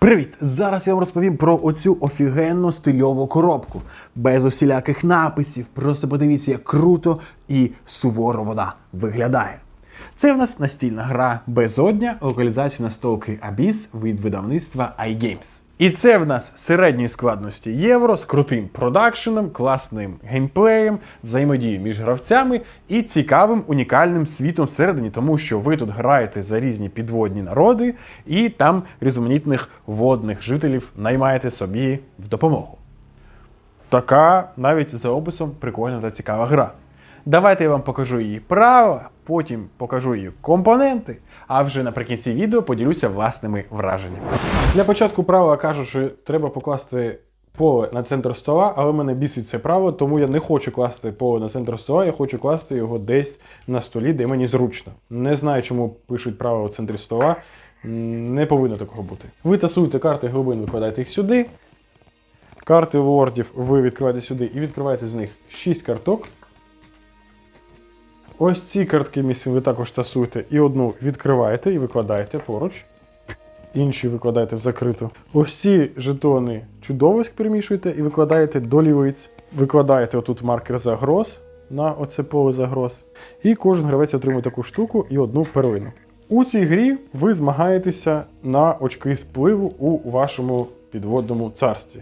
Привіт! Зараз я вам розповім про оцю офігенну стильову коробку. Без усіляких написів. Просто подивіться, як круто і суворо вона виглядає. Це в нас настільна гра Безодня, локалізація настолки Abyss від видавництва iGames. І це в нас середньої складності євро з крутим продакшеном, класним геймплеєм, взаємодією між гравцями і цікавим унікальним світом всередині, тому що ви тут граєте за різні підводні народи, і там різноманітних водних жителів наймаєте собі в допомогу. Така навіть за описом прикольна та цікава гра. Давайте я вам покажу її правила, потім покажу її компоненти, а вже наприкінці відео поділюся власними враженнями. Для початку правила кажу, що треба покласти поле на центр стола, але мене бісить це правило, тому я не хочу класти поле на центр стола, я хочу класти його десь на столі, де мені зручно. Не знаю, чому пишуть правила в центрі стола. Не повинно такого бути. Ви тасуєте карти глибин, викладаєте їх сюди. Карти лордів ви відкриваєте сюди і відкриваєте з них 6 карток. Ось ці картки місцем ви також тасуєте і одну відкриваєте і викладаєте поруч. Інші викладаєте в закриту. Ось жетони чудовиськ перемішуєте і викладаєте до лівиць. Викладаєте отут маркер загроз на оце поле загроз. І кожен гравець отримує таку штуку і одну перлину. У цій грі ви змагаєтеся на очки спливу у вашому підводному царстві.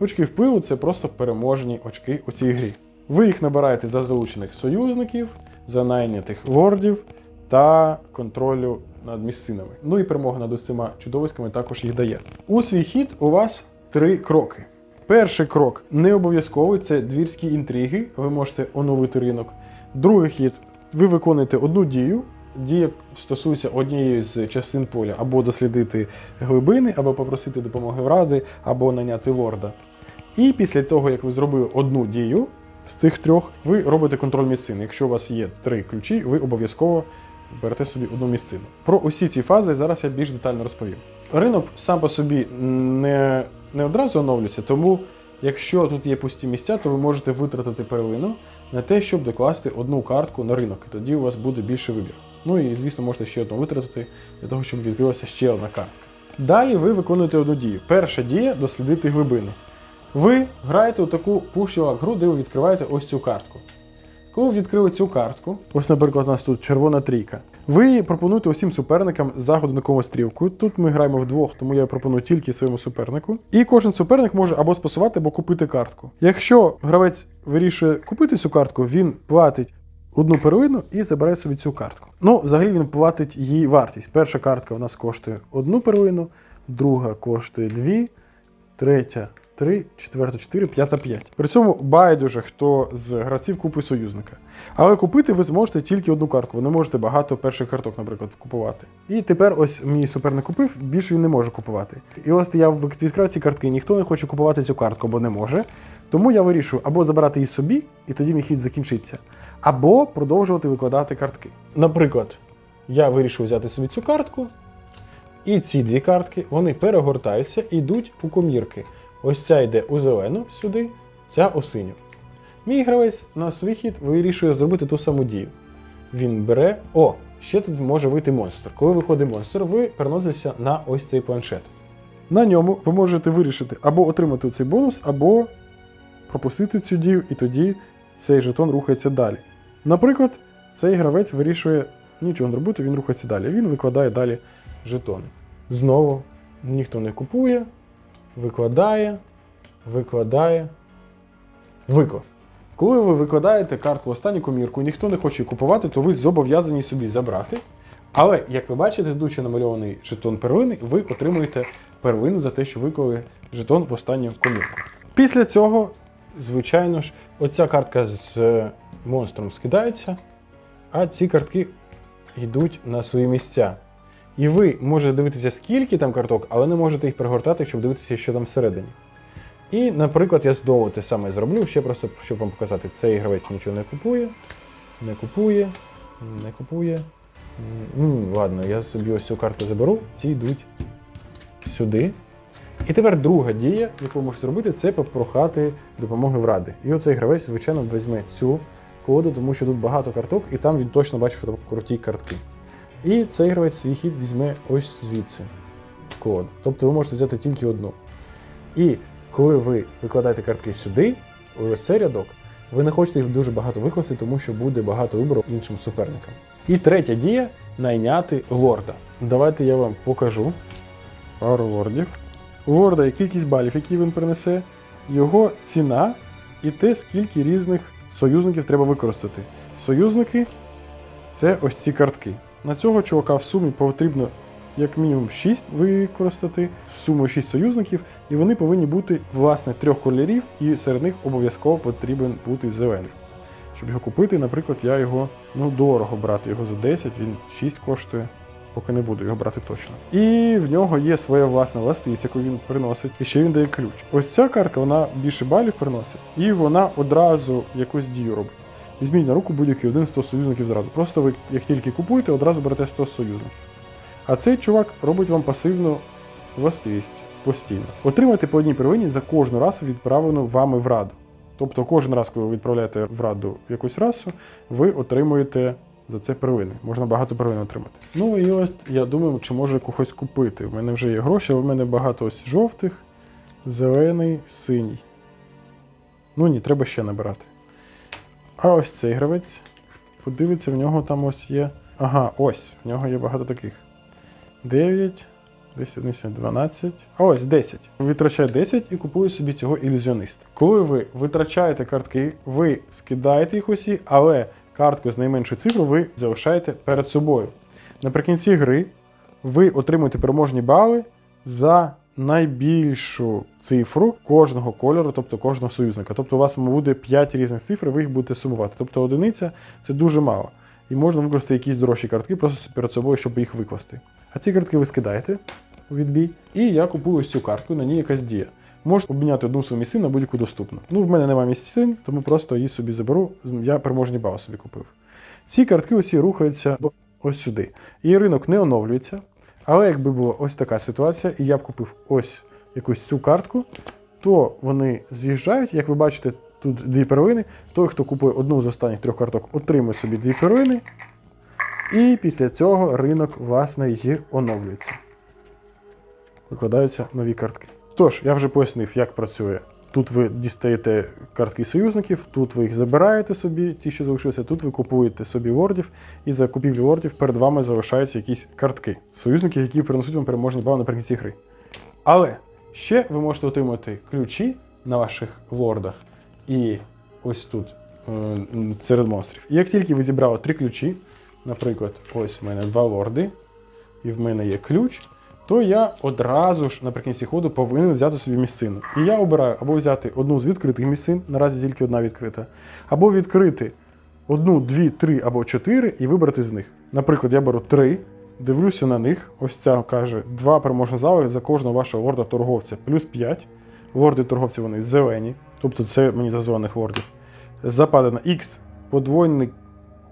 Очки впливу це просто переможні очки у цій грі. Ви їх набираєте за залучених союзників, за найнятих лордів та контролю над місцинами. Ну і перемога над усіма чудовиськами також їх дає. У свій хід у вас три кроки. Перший крок не обов'язковий, це двірські інтриги. Ви можете оновити ринок. Другий хід ви виконуєте одну дію. Дія стосується однієї з частин поля, або дослідити глибини, або попросити допомоги в ради, або наняти лорда. І після того, як ви зробили одну дію з цих трьох, ви робите контроль місцин. Якщо у вас є три ключі, ви обов'язково берете собі одну місцину. Про усі ці фази зараз я більш детально розповім. Ринок сам по собі не, не одразу оновлюється, тому якщо тут є пусті місця, то ви можете витратити первину на те, щоб докласти одну картку на ринок, і тоді у вас буде більше вибір. Ну і звісно, можете ще одну витратити для того, щоб відкрилася ще одна картка. Далі ви виконуєте одну дію. Перша дія дослідити глибини. Ви граєте у таку пушілак гру, де ви відкриваєте ось цю картку. Коли ви відкрили цю картку, ось, наприклад, у нас тут червона трійка. Ви пропонуєте усім суперникам за годинникову стрілку. Тут ми граємо вдвох, тому я пропоную тільки своєму супернику. І кожен суперник може або спасувати, або купити картку. Якщо гравець вирішує купити цю картку, він платить одну первину і забирає собі цю картку. Ну, взагалі він платить її вартість. Перша картка у нас коштує одну первину, друга коштує дві, третя 3, четверта 4, п'ята 5. При цьому байдуже, хто з гравців купить союзника. Але купити ви зможете тільки одну картку. Ви не можете багато перших карток, наприклад, купувати. І тепер ось мій суперник купив, більше він не може купувати. І ось я відкриваю ці картки, ніхто не хоче купувати цю картку, бо не може. Тому я вирішую або забирати її собі, і тоді мій хід закінчиться, або продовжувати викладати картки. Наприклад, я вирішив взяти собі цю картку, і ці дві картки вони перегортаються і йдуть у комірки. Ось ця йде у зелену сюди, ця у синю. Мій гравець на свій хід вирішує зробити ту саму дію. Він бере. О, ще тут може вийти монстр. Коли виходить монстр, ви переноситеся на ось цей планшет. На ньому ви можете вирішити або отримати цей бонус, або пропустити цю дію, і тоді цей жетон рухається далі. Наприклад, цей гравець вирішує нічого не робити, він рухається далі. Він викладає далі жетони. Знову ніхто не купує, викладає, викладає, виклав. Коли ви викладаєте картку останню комірку, ніхто не хоче купувати, то ви зобов'язані собі забрати. Але, як ви бачите, йдучи намальований жетон первини, ви отримуєте первину за те, що виклали жетон в останню комірку. Після цього, звичайно ж, оця картка з е, монстром скидається, а ці картки йдуть на свої місця. І ви можете дивитися, скільки там карток, але не можете їх перегортати, щоб дивитися, що там всередині. І, наприклад, я знову те саме зроблю, ще просто, щоб вам показати, цей гравець нічого не купує, не купує, не купує. М, ладно, я собі ось цю карту заберу, ці йдуть сюди. І тепер друга дія, яку ви можете зробити, це попрохати допомоги в ради. І оцей гравець, звичайно, візьме цю колоду, тому що тут багато карток, і там він точно бачить, що там круті картки. І цей гравець свій хід візьме ось звідси. колоду. Тобто ви можете взяти тільки одну. І коли ви викладаєте картки сюди, ось цей рядок, ви не хочете їх дуже багато викласти, тому що буде багато вибору іншим суперникам. І третя дія найняти лорда. Давайте я вам покажу пару лордів. У лорда є кількість балів, які він принесе, його ціна і те, скільки різних союзників треба використати. Союзники це ось ці картки. На цього чувака в сумі потрібно як мінімум 6 використати, в суму 6 союзників, і вони повинні бути власне трьох кольорів, і серед них обов'язково потрібен бути зелений. Щоб його купити, наприклад, я його ну дорого брати його за 10, він 6 коштує. Поки не буду його брати точно. І в нього є своя власна властивість, яку він приносить, і ще він дає ключ. Ось ця картка, вона більше балів приносить, і вона одразу якусь дію робить. Візьміть на руку будь-який один 100 союзників зразу. Просто ви, як тільки купуєте, одразу берете 100 союзників. А цей чувак робить вам пасивну властивість постійно. Отримайте по одній первині за кожну расу відправлену вами в раду. Тобто кожен раз, коли ви відправляєте в раду якусь расу, ви отримуєте за це первини. Можна багато первин отримати. Ну і ось я думаю, чи можу когось купити. У мене вже є гроші, але в мене багато ось жовтих, зелений, синій. Ну ні, треба ще набирати. А ось цей гравець. Подивиться, в нього там ось є. Ага, ось, в нього є багато таких. 9, 10, 11, 12. А ось 10. Витрачає 10 і купує собі цього ілюзіониста. Коли ви витрачаєте картки, ви скидаєте їх усі, але картку з найменшою цифрою ви залишаєте перед собою. Наприкінці гри ви отримуєте переможні бали за найбільшу цифру кожного кольору, тобто кожного союзника. Тобто у вас буде 5 різних цифр, ви їх будете сумувати. Тобто одиниця це дуже мало. І можна використати якісь дорожчі картки просто перед собою, щоб їх викласти. А ці картки ви скидаєте у відбій. І я купую ось цю картку, на ній якась дія. Можете обміняти одну свою місцин на будь-яку доступну. Ну, в мене немає місцин, тому просто її собі заберу. Я переможні бали собі купив. Ці картки усі рухаються ось сюди. І ринок не оновлюється. Але якби була ось така ситуація, і я б купив ось якусь цю картку, то вони з'їжджають. Як ви бачите, тут дві первини. Той, хто купує одну з останніх трьох карток, отримує собі дві первини. І після цього ринок, власне, і оновлюється. Викладаються нові картки. Тож, я вже пояснив, як працює. Тут ви дістаєте картки союзників, тут ви їх забираєте собі, ті, що залишилися, тут ви купуєте собі лордів, і за купівлю лордів перед вами залишаються якісь картки. Союзники, які принесуть вам переможні бали наприкінці гри. Але ще ви можете отримати ключі на ваших лордах і ось тут е, серед монстрів. І як тільки ви зібрали три ключі, наприклад, ось в мене два лорди, і в мене є ключ, то я одразу ж наприкінці ходу повинен взяти собі місцину. І я обираю або взяти одну з відкритих місцин, наразі тільки одна відкрита, або відкрити одну, дві, три або чотири і вибрати з них. Наприклад, я беру три, дивлюся на них. Ось ця каже: два переможні зали за кожного вашого лорда торговця, плюс 5. Лорди торговці вони зелені, тобто це мені за зелених лордів. Западена X подвоєний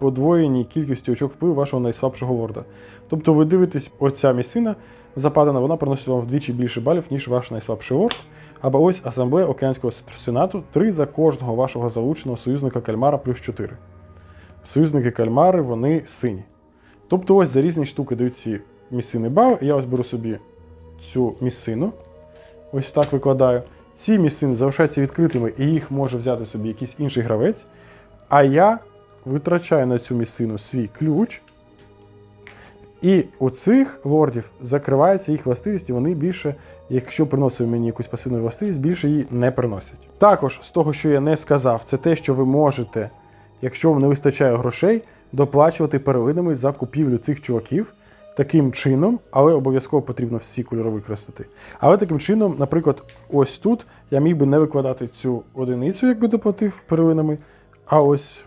подвоєній кількістю очок впливу вашого найслабшого лорда. Тобто ви дивитесь, оця місцина западена, вона приносить вам вдвічі більше балів, ніж ваш найслабший лорд. Або ось асамблея Океанського сенату, 3 за кожного вашого залученого союзника кальмара плюс 4. Союзники кальмари, вони сині. Тобто ось за різні штуки дають ці місцини бали. Я ось беру собі цю місцину. Ось так викладаю. Ці місцини залишаються відкритими, і їх може взяти собі якийсь інший гравець. А я витрачаю на цю місцину свій ключ. І у цих лордів закривається їх властивість, і вони більше, якщо приносив мені якусь пасивну властивість, більше її не приносять. Також з того, що я не сказав, це те, що ви можете, якщо вам не вистачає грошей, доплачувати первинами за купівлю цих чуваків таким чином, але обов'язково потрібно всі кольори використати. Але таким чином, наприклад, ось тут я міг би не викладати цю одиницю, якби доплатив первинами, а ось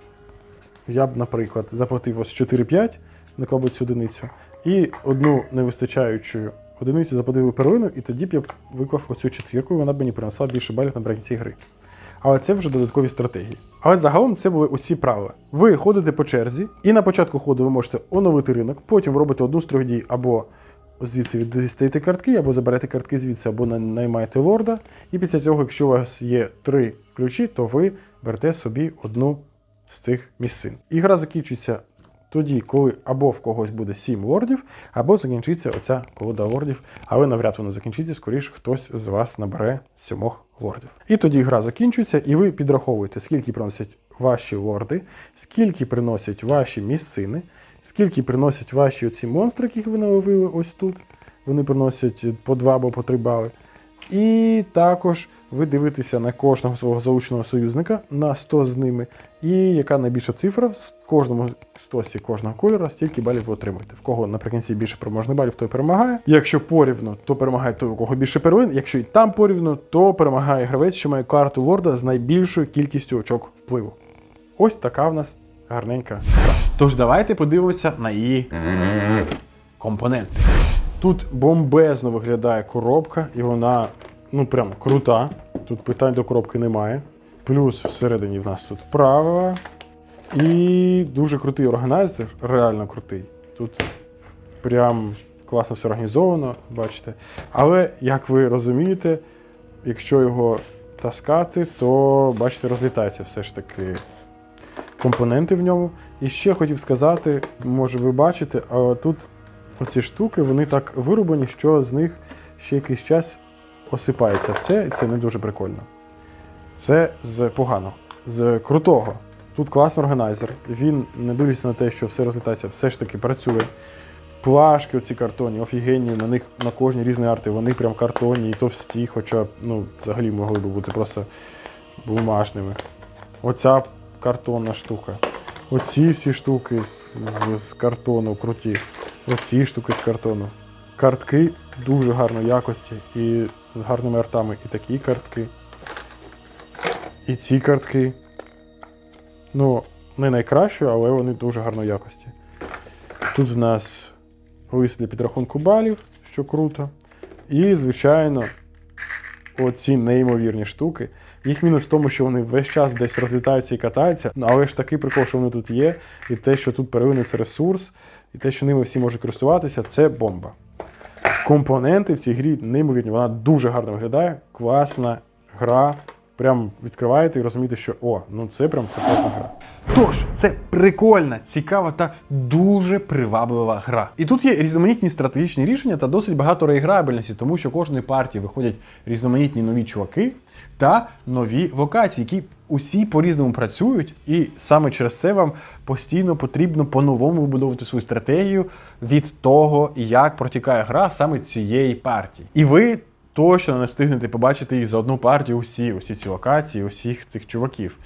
я б, наприклад, заплатив ось 4-5, наклав би цю одиницю, і одну невистачаючу одиницю заплатив первину, і тоді б я б виклав оцю четвірку, і вона б мені принесла більше балів наприкінці гри. Але це вже додаткові стратегії. Але загалом це були усі правила. Ви ходите по черзі, і на початку ходу ви можете оновити ринок, потім робите одну з трьох дій або звідси дістаєте картки, або заберете картки звідси, або на- наймаєте лорда. І після цього, якщо у вас є три ключі, то ви берете собі одну з цих місцин. І гра закінчується тоді, коли або в когось буде 7 лордів, або закінчиться оця колода лордів, але навряд воно закінчиться, скоріше хтось з вас набере сьомох лордів. І тоді гра закінчується, і ви підраховуєте, скільки приносять ваші лорди, скільки приносять ваші місцини, скільки приносять ваші оці монстри, яких ви наловили ось тут. Вони приносять по 2 або по 3 бали. І також ви дивитеся на кожного свого залученого союзника на 100 з ними. І яка найбільша цифра в кожному стосі кожного кольора, стільки балів ви отримуєте. В кого наприкінці більше переможних балів, той перемагає. Якщо порівну, то перемагає той, у кого більше первин. Якщо і там порівну, то перемагає гравець, що має карту лорда з найбільшою кількістю очок впливу. Ось така в нас гарненька. Тож давайте подивимося на її компоненти. Тут бомбезно виглядає коробка, і вона ну прям крута. Тут питань до коробки немає. Плюс всередині в нас тут правила. І дуже крутий органайзер, реально крутий. Тут прям класно все організовано, бачите. Але, як ви розумієте, якщо його таскати, то бачите, розлітається все ж таки компоненти в ньому. І ще хотів сказати, може ви бачите, а тут оці штуки вони так вирублені, що з них ще якийсь час осипається все, і це не дуже прикольно. Це з поганого. З крутого. Тут класний органайзер. Він, не дивлячись на те, що все розлітається, все ж таки працює. Плашки, оці картонні, офігенні, на них на кожній різні арти, вони прям картонні і товсті, хоча ну, взагалі могли б бути просто бумажними. Оця картонна штука. Оці всі штуки з, з, з картону круті. Оці штуки з картону. Картки дуже гарної якості і з гарними артами. І такі картки. І ці картки. Ну, не найкращі, але вони дуже гарної якості. Тут в нас лист для підрахунку балів, що круто. І, звичайно, оці неймовірні штуки. Їх мінус в тому, що вони весь час десь розлітаються і катаються, Ну, але ж такий прикол, що вони тут є, і те, що тут первинний ресурс, і те, що ними всі можуть користуватися, це бомба. Компоненти в цій грі неймовірні, вона дуже гарно виглядає, класна гра. Прям відкриваєте і розумієте, що о, ну це прям класна гра. Тож, це прикольна, цікава та дуже приваблива гра. І тут є різноманітні стратегічні рішення та досить багато реіграбельності, тому що кожної партії виходять різноманітні нові чуваки та нові локації, які усі по-різному працюють, і саме через це вам постійно потрібно по-новому вибудовувати свою стратегію від того, як протікає гра саме цієї партії. І ви точно не встигнете побачити їх за одну партію усі, усі ці локації, усіх цих чуваків.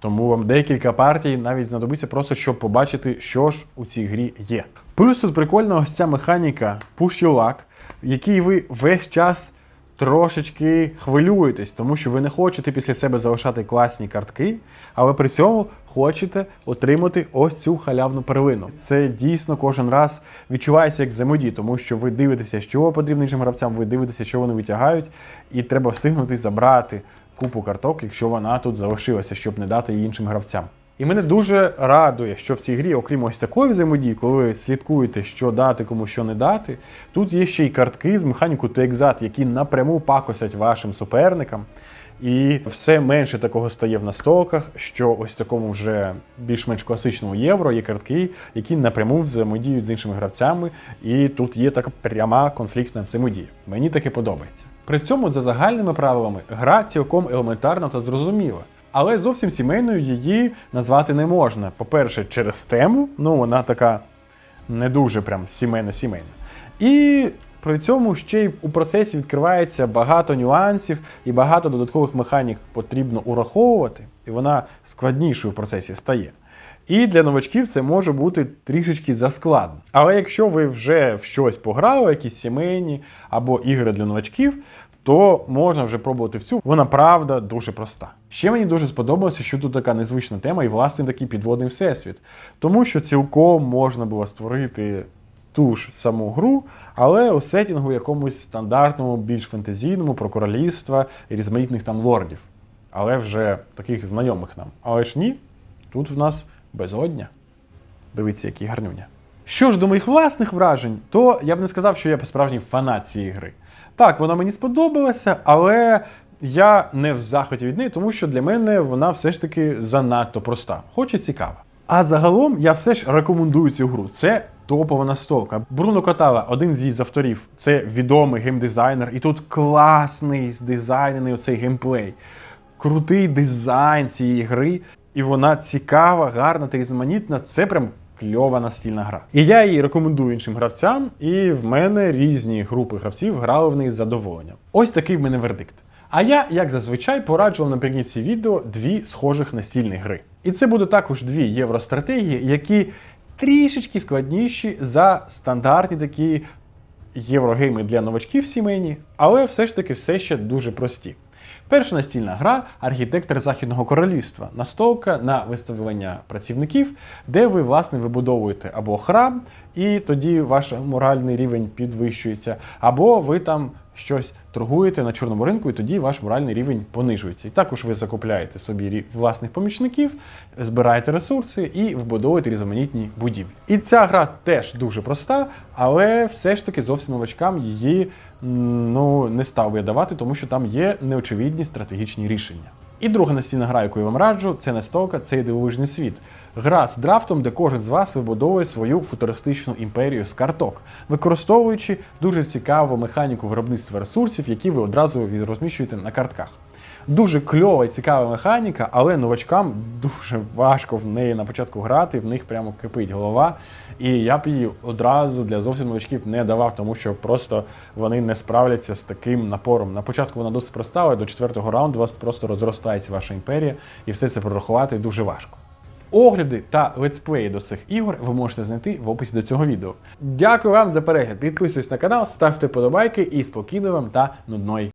Тому вам декілька партій навіть знадобиться просто, щоб побачити, що ж у цій грі є. Плюс тут прикольна ось ця механіка Push Your Luck, в якій ви весь час трошечки хвилюєтесь, тому що ви не хочете після себе залишати класні картки, але при цьому хочете отримати ось цю халявну первину. Це дійсно кожен раз відчувається як взаємодія, тому що ви дивитеся, що потрібно іншим гравцям, ви дивитеся, що вони витягають, і треба встигнути забрати купу карток, якщо вона тут залишилася, щоб не дати її іншим гравцям. І мене дуже радує, що в цій грі, окрім ось такої взаємодії, коли ви слідкуєте, що дати, кому що не дати, тут є ще й картки з механіку Текзат, які напряму пакосять вашим суперникам. І все менше такого стає в настолках, що ось такому вже більш-менш класичному євро є картки, які напряму взаємодіють з іншими гравцями, і тут є така пряма конфліктна взаємодія. Мені таке подобається. При цьому за загальними правилами гра цілком елементарна та зрозуміла. Але зовсім сімейною її назвати не можна. По-перше, через тему, ну вона така не дуже прям сімейна-сімейна. І при цьому ще й у процесі відкривається багато нюансів і багато додаткових механік потрібно ураховувати, і вона складнішою в процесі стає. І для новачків це може бути трішечки заскладно. Але якщо ви вже в щось пограли, якісь сімейні або ігри для новачків, то можна вже пробувати в цю. Вона правда дуже проста. Ще мені дуже сподобалося, що тут така незвична тема і власне такий підводний всесвіт. Тому що цілком можна було створити ту ж саму гру, але у сетінгу якомусь стандартному, більш фентезійному, про королівства і різноманітних там лордів. Але вже таких знайомих нам. Але ж ні, тут в нас безодня. Дивіться, який гарнюня. Що ж до моїх власних вражень, то я б не сказав, що я справжній фанат цієї гри. Так, вона мені сподобалася, але я не в захваті від неї, тому що для мене вона все ж таки занадто проста, хоч і цікава. А загалом я все ж рекомендую цю гру. Це топова настолка. Бруно Котава, один з її авторів, це відомий геймдизайнер, і тут класний здизайнений оцей геймплей. Крутий дизайн цієї гри, і вона цікава, гарна та різноманітна. Це прям кльова настільна гра. І я її рекомендую іншим гравцям, і в мене різні групи гравців грали в неї з задоволенням. Ось такий в мене вердикт. А я, як зазвичай, пораджував наприкінці відео дві схожих настільні гри. І це буде також дві євростратегії, які трішечки складніші за стандартні такі єврогейми для новачків сімейні, але все ж таки все ще дуже прості. Перша настільна гра архітектор Західного королівства. Настолка на виставлення працівників, де ви, власне, вибудовуєте або храм, і тоді ваш моральний рівень підвищується, або ви там щось торгуєте на чорному ринку, і тоді ваш моральний рівень понижується. І також ви закупляєте собі власних помічників, збираєте ресурси і вибудовуєте різноманітні будівлі. І ця гра теж дуже проста, але все ж таки зовсім новачкам її ну, не став би я давати, тому що там є неочевидні стратегічні рішення. І друга настільна гра, яку я вам раджу, це настолка, цей дивовижний світ. Гра з драфтом, де кожен з вас вибудовує свою футуристичну імперію з карток, використовуючи дуже цікаву механіку виробництва ресурсів, які ви одразу розміщуєте на картках. Дуже кльова і цікава механіка, але новачкам дуже важко в неї на початку грати, в них прямо кипить голова. І я б її одразу для зовсім новачків не давав, тому що просто вони не справляться з таким напором. На початку вона досить проста, але до четвертого раунду у вас просто розростається ваша імперія, і все це прорахувати дуже важко. Огляди та летсплеї до цих ігор ви можете знайти в описі до цього відео. Дякую вам за перегляд. Підписуйтесь на канал, ставте подобайки і спокійно вам та нудної